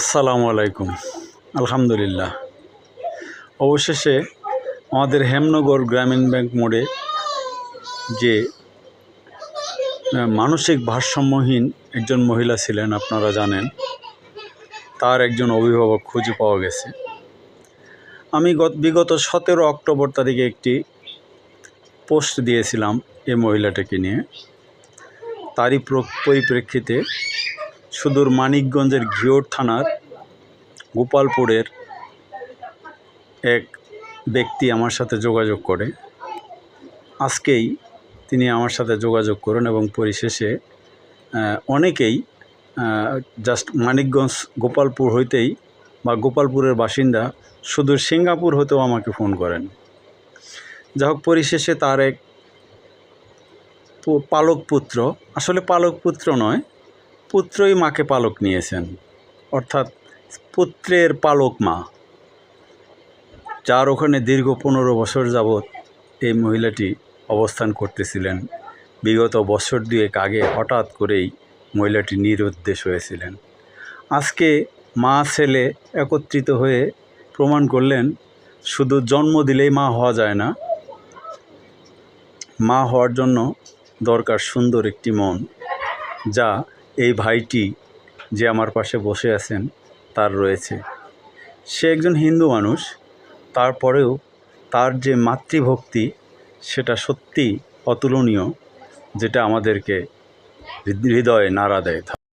আসসালামু আলাইকুম। আলহামদুলিল্লাহ। অবশেষে আমাদের হেমনগর গ্রামীণ ব্যাংক মোড়ে যে মানসিক ভারসাম্যহীন একজন মহিলা ছিলেন আপনারা জানেন, তার একজন অভিভাবক খুঁজে পাওয়া গেছে। আমি গত, বিগত সতেরো অক্টোবর তারিখে একটি পোস্ট দিয়েছিলাম এই মহিলাটাকে নিয়ে। তারই পরিপ্রেক্ষিতে সুদূর মানিকগঞ্জের ঘিওর থানার গোপালপুরের এক ব্যক্তি আমার সাথে যোগাযোগ করে। আজকেই তিনি আমার সাথে যোগাযোগ করেন এবং পরিশেষে অনেকেই জাস্ট মানিকগঞ্জ গোপালপুর হইতেই বা গোপালপুরের বাসিন্দা শুধু সিঙ্গাপুর হতেও আমাকে ফোন করেন। যা হোক, পরিশেষে তার এক পালক পুত্র। আসলে পালক পুত্র নয় পুত্রই মাকে পালক নিয়েছেন, অর্থাৎ পুত্রের পালক মা। যার ওখানে দীর্ঘ পনেরো বছর যাবৎ এই মহিলাটি অবস্থান করতেছিলেন। বিগত বছর দুয়েক আগে হঠাৎ করেই মহিলাটি নিরুদ্দেশ হয়েছিলেন। আজকে মা, ছেলে একত্রিত হয়ে প্রমাণ করলেন, শুধু জন্ম দিলেই মা হওয়া যায় না। মা হওয়ার জন্য দরকার সুন্দর একটি মন, যা এই ভাইটি যে আমার পাশে বসে আছেন, তার রয়েছে। সে একজন হিন্দু মানুষ, তারপরেও তার যে মাতৃভক্তি, সেটা সত্যি অতুলনীয়, যেটা আমাদেরকে হৃদ- হৃদয়ে নাড়া দেয়।